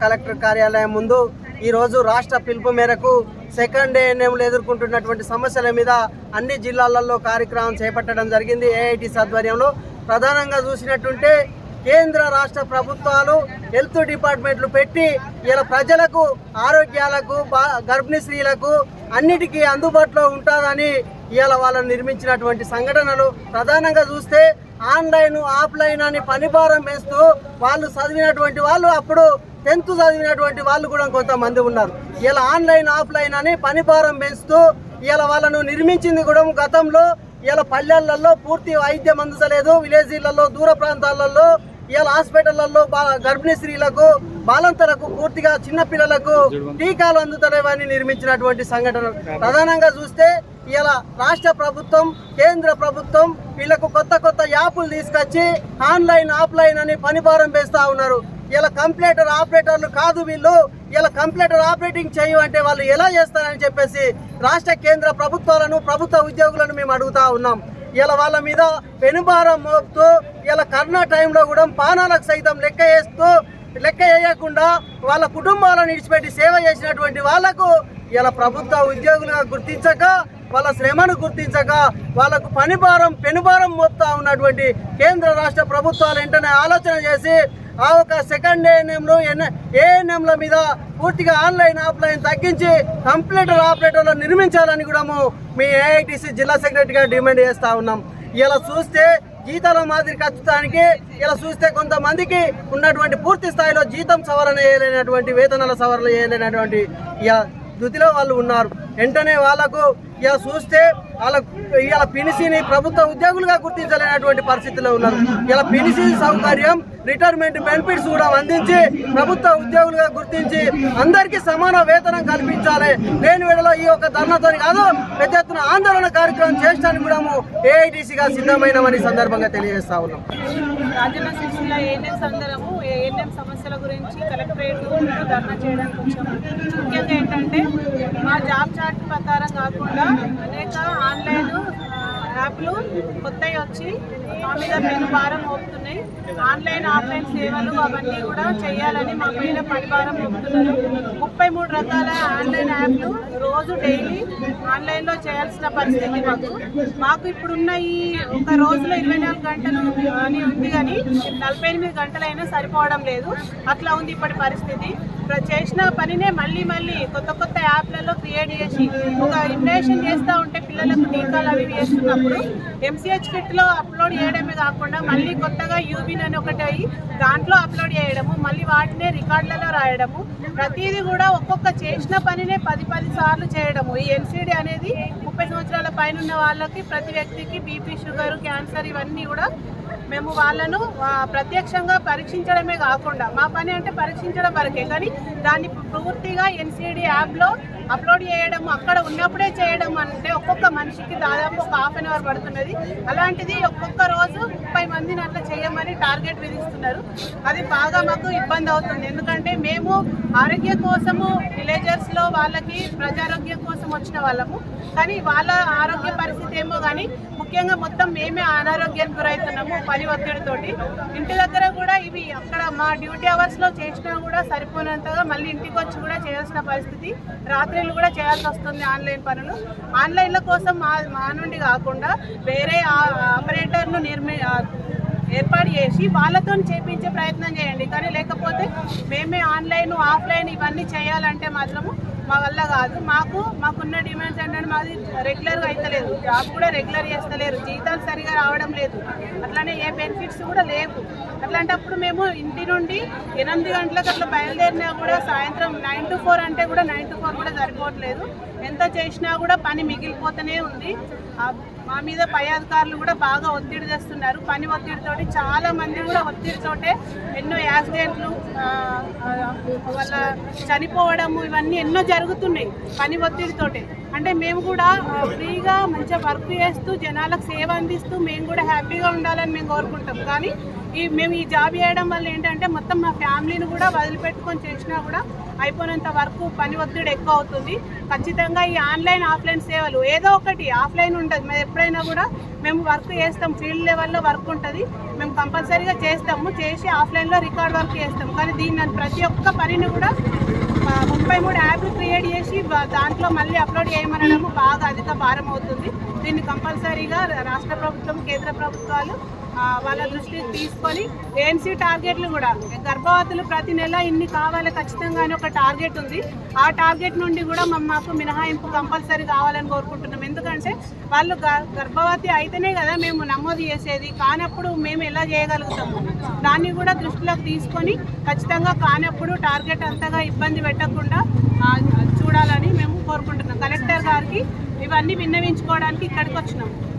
Collector కార్యాలయం ముందు ఈరోజు రాష్ట్ర పిలుపు మేరకు సెకండ్ ఏఎన్ఎంలు ఎదుర్కొంటున్నటువంటి సమస్యల మీద అన్ని జిల్లాలలో కార్యక్రమం చేపట్టడం జరిగింది. ఏఐటి ఆధ్వర్యంలో ప్రధానంగా చూసినట్టుంటే కేంద్ర రాష్ట్ర ప్రభుత్వాలు హెల్త్ డిపార్ట్మెంట్లు పెట్టి ఇలా ప్రజలకు ఆరోగ్యాలకు గర్భిణీ స్త్రీలకు అన్నిటికీ అందుబాటులో ఉంటుందని ఇవాళ వాళ్ళు నిర్మించినటువంటి సంఘటనలు. ప్రధానంగా చూస్తే ఆన్లైన్ ఆఫ్లైన్ అని పనిభారం వేస్తూ వాళ్ళు చదివినటువంటి వాళ్ళు అప్పుడు టెన్త్ చదివినటువంటి వాళ్ళు కూడా కొంతమంది ఉన్నారు. ఇలా ఆన్లైన్ ఆఫ్లైన్ అని పనిభారం పెంచుతూ ఇలా వాళ్ళను నిర్మించింది కూడా గతంలో ఇలా పల్లెలలో పూర్తి వైద్యం అందలేదు విలేజీలలో దూర ప్రాంతాలలో ఇలా హాస్పిటళ్ళలో గర్భిణీ స్త్రీలకు బాలంతలకు పూర్తిగా చిన్నపిల్లలకు టీకాలు అందుతలేవని నిర్మించినటువంటి సంఘటన. ప్రధానంగా చూస్తే ఇలా రాష్ట్ర ప్రభుత్వం కేంద్ర ప్రభుత్వం వీళ్ళకు కొత్త కొత్త యాప్లు తీసుకొచ్చి ఆన్లైన్ ఆఫ్లైన్ అని పనిభారం వేస్తూ ఉన్నారు. ఇలా కంప్యూటర్ ఆపరేటర్లు కాదు వీళ్ళు. ఇలా కంప్యూటర్ ఆపరేటింగ్ చేయమంటే వాళ్ళు ఎలా చేస్తారని చెప్పేసి రాష్ట్ర కేంద్ర ప్రభుత్వాలను ప్రభుత్వ ఉద్యోగులను మేము అడుగుతా ఉన్నాం. ఇలా వాళ్ళ మీద పెనుభారం మోపుతూ ఇలా కరోనా టైంలో కూడా పానాలకు సైతం లెక్క వేస్తూ లెక్క వేయకుండా వాళ్ళ కుటుంబాలను విడిచిపెట్టి సేవ చేసినటువంటి వాళ్ళకు ఇలా ప్రభుత్వ ఉద్యోగులుగా గుర్తించక వాళ్ళ శ్రమను గుర్తించక వాళ్ళకు పని భారం పెనుభారం మోపుతా ఉన్నటువంటి కేంద్ర రాష్ట్ర ప్రభుత్వాలు వెంటనే ఆలోచన చేసి ఆ ఒక సెకండ్ ఏఎన్ఎంలు ఏఎన్ఎంల మీద పూర్తిగా ఆన్లైన్ ఆఫ్లైన్ తగ్గించి కంప్యూటర్ ఆపరేటర్లు నిర్మించాలని కూడా మీ ఏఐటిసి జిల్లా సెక్రటరీగా డిమాండ్ చేస్తూ ఉన్నాం. ఇలా చూస్తే జీతాల మాదిరి ఖచ్చితానికి ఇలా చూస్తే కొంతమందికి ఉన్నటువంటి పూర్తి స్థాయిలో జీతం సవరణ చేయలేనటువంటి వేతనాల సవరణ చేయలేనటువంటి ఇలా స్థుతిలో వాళ్ళు ఉన్నారు. వెంటనే వాళ్ళకు ఇలా చూస్తే వాళ్ళ ఇలా పినిసిని ప్రభుత్వ ఉద్యోగులుగా గుర్తించలేనటువంటి పరిస్థితిలో ఉన్నారు. ఇలా పినిసి సౌకర్యం రిటైర్మెంట్ బెనిఫిట్స్ కూడా అందించి ప్రభుత్వ ఉద్యోగులుగా గుర్తించి అందరికీ సమాన వేతనం కల్పించాలి. లేని వేళలో ఈ యొక్క ధర్నాతో కాదు పెద్ద ఎత్తున ఆందోళన కార్యక్రమం చేయడానికి కూడా ఏఐటీసీగా సిద్ధమైనమని సందర్భంగా తెలియజేస్తా ఉన్నాం. రాజన్న ఏఎన్ఎం ఏఎన్ఎం సమస్యల గురించి కలెక్టరేట్ ధర్నా చేయడానికి వచ్చాము. ముఖ్యంగా ఏంటంటే మా జాబ్ చార్ట్ ప్రకారం కాకుండా అనేక ఆన్లైన్ ఆ, యాప్లు కొత్తవి వచ్చి మా మీద పెను భారం మోపుతున్నాయి. ఆన్లైన్ ఆఫ్లైన్ సేవలు అవన్నీ కూడా చేయాలని మా పైన పని భారం మోపుతున్నారు. ముప్పై మూడు రకాల ఆన్లైన్ యాప్లు రోజు డైలీ ఆన్లైన్లో చేయాల్సిన పరిస్థితి మాకు. మాకు ఇప్పుడున్న ఈ ఒక రోజులో ఇరవై నాలుగు గంటలు అని ఉంది కానీ నలభై ఎనిమిది గంటలైనా సరిపోవడం లేదు. అట్లా ఉంది ఇప్పటి పరిస్థితి. చేసిన పనినే మళ్ళీ మళ్ళీ కొత్త కొత్త యాప్లలో క్రియేట్ చేసి ఒక ఇన్వేషన్ చేస్తూ ఉంటే పిల్లలకు టీకాలు అవి వేస్తున్నప్పుడు ఎంసీహెచ్ కిట్లో అప్లోడ్ చేయడమే కాకుండా మళ్ళీ కొత్తగా యూబిన్ అని ఒకటి అయ్యి దాంట్లో అప్లోడ్ చేయడము మళ్ళీ వాటినే రికార్డులలో రాయడము ప్రతిదీ కూడా ఒక్కొక్క చేసిన పనినే పది పది సార్లు చేయడము. ఈ ఎన్సీడీ అనేది ముప్పై సంవత్సరాల పైన ఉన్న వాళ్ళకి ప్రతి వ్యక్తికి బీపీ షుగర్ క్యాన్సర్ ఇవన్నీ కూడా మేము వాళ్ళను ప్రత్యక్షంగా పరీక్షించడమే కాకుండా మా పని అంటే పరీక్షించడం వరకే. కానీ దాన్ని పూర్తిగా ఎన్సీడీ యాప్లో అప్లోడ్ చేయడం అక్కడ ఉన్నప్పుడే చేయడం అంటే ఒక్కొక్క మనిషికి దాదాపు ఒక హాఫ్ అన్ అవర్ పడుతున్నది. అలాంటిది ఒక్కొక్క రోజు ముప్పై మందిని అట్లా చేయమని టార్గెట్ విధిస్తున్నారు. అది బాగా మాకు ఇబ్బంది అవుతుంది. ఎందుకంటే మేము ఆరోగ్యం కోసము విలేజర్స్లో వాళ్ళకి ప్రజారోగ్యం కోసం వచ్చిన వాళ్ళము. కానీ వాళ్ళ ఆరోగ్య పరిస్థితి ఏమో కానీ ముఖ్యంగా మొత్తం మేమే అనారోగ్యానికి గురవుతున్నాము. పని ఒత్తిడితోటి ఇంటి దగ్గర కూడా ఇవి అక్కడ మా డ్యూటీ అవర్స్లో చేసినా కూడా సరిపోనంతగా మళ్ళీ ఇంటికి వచ్చి కూడా చేయాల్సిన పరిస్థితి. రాత్రిళ్ళు కూడా చేయాల్సి వస్తుంది ఆన్లైన్ పనులు. ఆన్లైన్ల కోసం మా మా నుండి కాకుండా వేరే ఆపరేటర్ను నిర్మి ఏర్పాటు చేసి వాళ్ళతో చేపించే ప్రయత్నం చేయండి. కానీ లేకపోతే మేమే ఆన్లైన్ ఆఫ్లైన్ ఇవన్నీ చేయాలంటే మాత్రము మా వల్ల కాదు. మాకు మాకున్న డిమాండ్స్ ఏంటంటే మాది రెగ్యులర్గా అయితలేదు. జాబ్ కూడా రెగ్యులర్ చేస్తలేరు. జీతాలు సరిగా రావడం లేదు. అట్లానే ఏ బెనిఫిట్స్ కూడా లేవు. అట్లాంటప్పుడు మేము ఇంటి నుండి ఎనిమిది గంటలకు అట్లా బయలుదేరినా కూడా సాయంత్రం నైన్ టు ఫోర్ అంటే కూడా నైన్ టు ఫోర్ కూడా సరిపోవట్లేదు. ఎంత చేసినా కూడా పని మిగిలిపోతూనే ఉంది. మా మీద పై అధికారులు కూడా బాగా ఒత్తిడి తెస్తున్నారు. పని ఒత్తిడితోటి చాలా మంది కూడా ఒత్తిడితోటే ఎన్నో యాక్సిడెంట్లు వాళ్ళ చనిపోవడము ఇవన్నీ ఎన్నో జరుగుతున్నాయి పని ఒత్తిడితోటే. అంటే మేము కూడా ఫ్రీగా మంచిగా వర్క్ చేస్తూ జనాలకు సేవ అందిస్తూ మేము కూడా హ్యాపీగా ఉండాలని మేము కోరుకుంటాం. కానీ ఈ మేము ఈ జాబ్ చేయడం వల్ల ఏంటంటే మొత్తం మా ఫ్యామిలీని కూడా వదిలిపెట్టుకొని చేసినా కూడా అయిపోయినంత వరకు పని ఒత్తిడి ఎక్కువ అవుతుంది. ఖచ్చితంగా ఈ ఆన్లైన్ ఆఫ్లైన్ సేవలు ఏదో ఒకటి ఆఫ్లైన్ ఉంటుంది. మేము ఎప్పుడైనా కూడా మేము వర్క్ చేస్తాం. ఫీల్డ్ లెవెల్లో వర్క్ ఉంటుంది. మేము కంపల్సరీగా చేస్తాము. చేసి ఆఫ్లైన్లో రికార్డ్ వర్క్ చేస్తాం. కానీ దీన్ని ప్రతి ఒక్క పనిని కూడా ముప్పై మూడు యాప్లు క్రియేట్ చేసి దాంట్లో మళ్ళీ అప్లోడ్ చేయమనడము బాగా అధిక భారం అవుతుంది. దీన్ని కంపల్సరీగా రాష్ట్ర ప్రభుత్వం కేంద్ర ప్రభుత్వాలు వాళ్ళ దృష్టికి తీసుకొని ఏఎన్సీ టార్గెట్లు కూడా. గర్భవతులు ప్రతి నెల ఇన్ని కావాలి ఖచ్చితంగా అని ఒక టార్గెట్ ఉంది. ఆ టార్గెట్ నుండి కూడా మా- మాకు మినహాయింపు కంపల్సరీ కావాలని కోరుకుంటున్నాం. ఎందుకంటే వాళ్ళు గ- గర్భవతి అయితేనే కదా మేము నమోదు చేసేది. కానప్పుడు మేము ఎలా చేయగలుగుతాము? దాన్ని కూడా దృష్టిలోకి తీసుకొని ఖచ్చితంగా కానప్పుడు టార్గెట్ అంతగా ఇబ్బంది పెట్టకుండా చూడాలని మేము కోరుకుంటున్నాం. కలెక్టర్ గారికి ఇవన్నీ విన్నవించుకోవడానికి ఇక్కడికి వచ్చినాం.